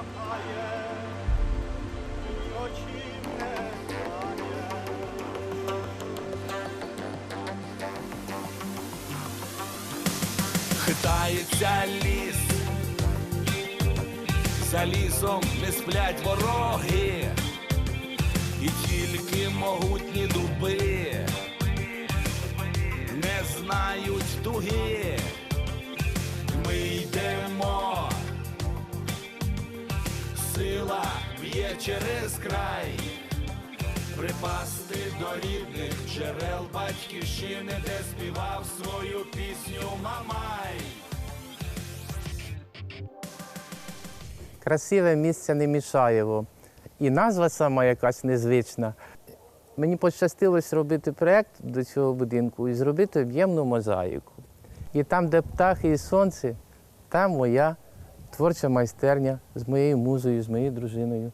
кохає, очі не. Хитається ліс, за лісом не сплять вороги, і тільки могутні дуби не знають туги. Ми йдемо сила б'є через край, припасти до рідних джерел батьківщини, де співав свою пісню Мамай. Красиве місце Немішаєво. І назва сама якась незвична. Мені пощастило зробити проєкт до цього будинку і зробити об'ємну мозаїку. І там, де птахи і сонце, там моя творча майстерня з моєю музою, з моєю дружиною.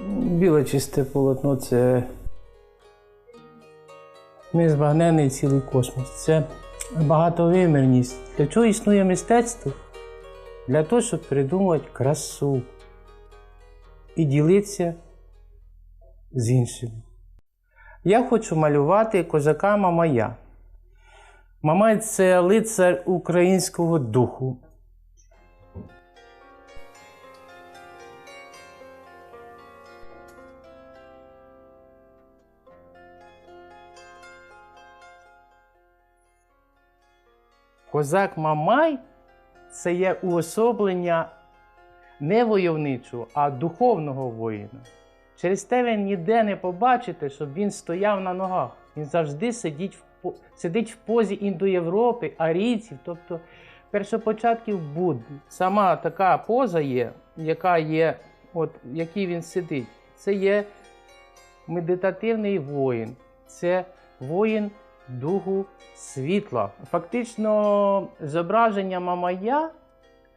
Біле чисте полотно це незбагнений цілий космос. Це багатовимірність. Для чого існує мистецтво? Для того, щоб придумати красу і ділитися з іншими. Я хочу малювати козака Мамая. Мамай це лицар українського духу. Козак Мамай це є уособлення не войовничого, а духовного воїна. Через те ви ніде не побачите, щоб він стояв на ногах. Він завжди сидить в, сидить в позі індоєвропи, арійців, тобто першопочатків Будди. Сама така поза є, яка є, от, в якій він сидить. Це є медитативний воїн. Це воїн духу світла. Фактично, зображення Мамая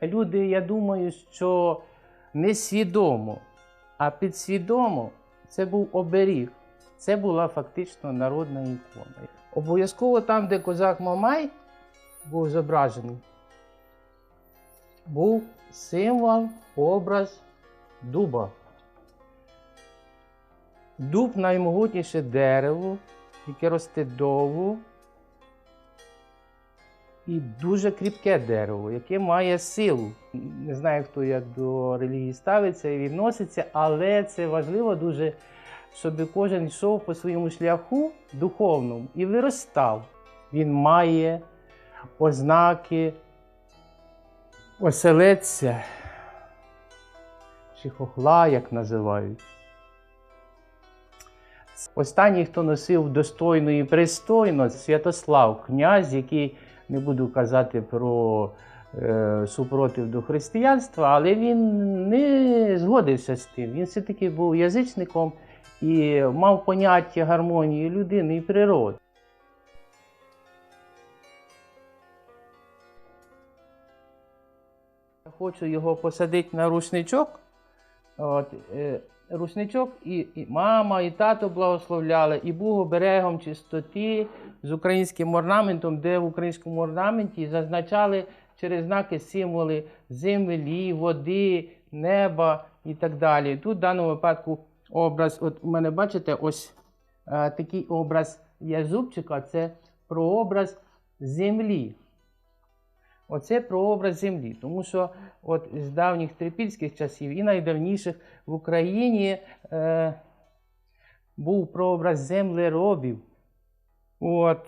люди, я думаю, що не свідомо, а підсвідомо це був оберіг. Це була фактично народна ікона. Обов'язково там, де козак Мамай був зображений, був символ, образ дуба. Дуб наймогутніше дерево, яке росте довго і дуже кріпке дерево, яке має силу. Не знаю, хто як до релігії ставиться і відноситься, але це важливо дуже, щоб кожен йшов по своєму шляху духовному і виростав. Він має ознаки оселедця чи хохла, як називають. Останній, хто носив достойно і пристойно, Святослав, князь, який не буду казати про е, супротив до християнства, але він не згодився з тим. Він все-таки був язичником і мав поняття гармонії людини і природи. Хочу його посадити на рушничок. От, рушничок і, і мама, і тато благословляли, і був оберегом чистоти з українським орнаментом, де в українському орнаменті зазначали через знаки символи землі, води, неба і так далі. Тут в даному випадку образ, от у мене бачите, ось е, такий образ є зубчика, це прообраз землі. Оце прообраз землі, тому що от з давніх трипільських часів і найдавніших в Україні е, був прообраз землеробів. От,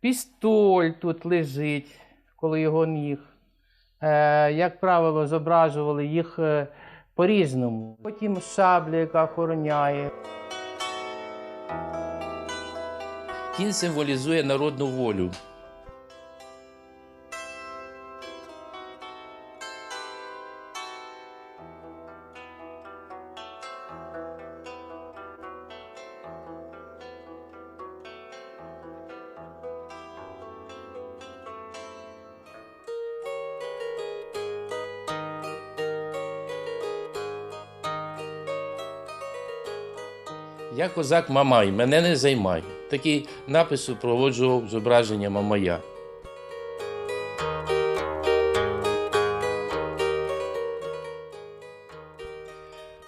пістоль тут лежить коло його ніг. Е, як правило, зображували їх е, по-різному. Потім шабля, яка охороняє. Кінь символізує народну волю. Я козак Мамай, мене не займай. Такий напис супроводжував зображення Мамая.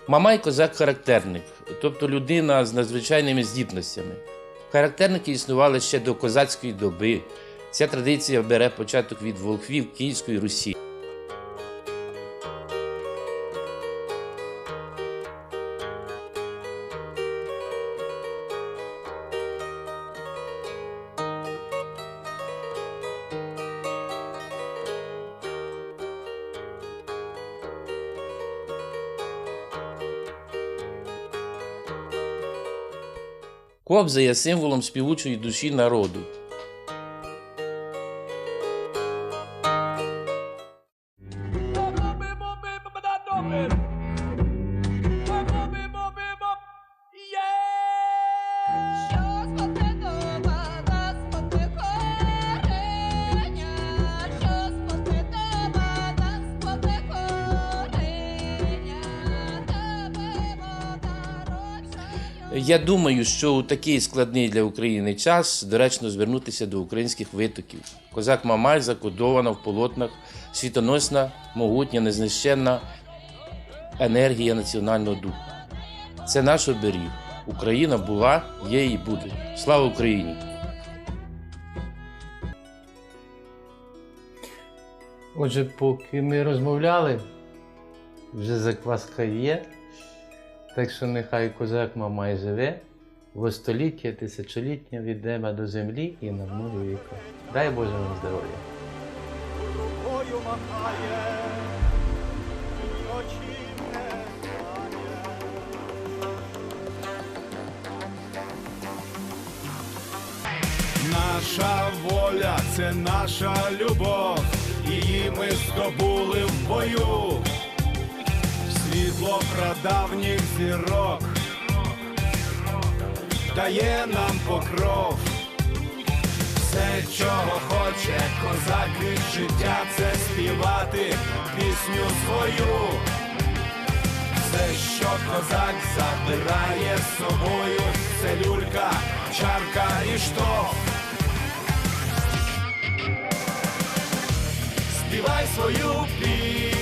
Мамай козак-характерник, тобто людина з надзвичайними здібностями. Характерники існували ще до козацької доби. Ця традиція бере початок від волхвів Київської Русі. Кобза є символом співучої душі народу. Я думаю, що у такий складний для України час доречно звернутися до українських витоків. Козак Мамай закодована в полотнах світоносна, могутня, незнищенна енергія національного духу. Це наш оберіг. Україна була, є і буде. Слава Україні! Отже, поки ми розмовляли, вже закваска є. Так що нехай козак Мамай живе, во століття тисячоліття від неба до землі і на многі віка. Дай Боже вам здоров'я! Наша воля це наша любов, її ми здобули в бою. Світло прадавніх зірок дає нам покров. Все, чого хоче козак від життя, це співати пісню свою. Все, що козак забирає з собою, це люлька, чарка і штоф. Співай свою пісню.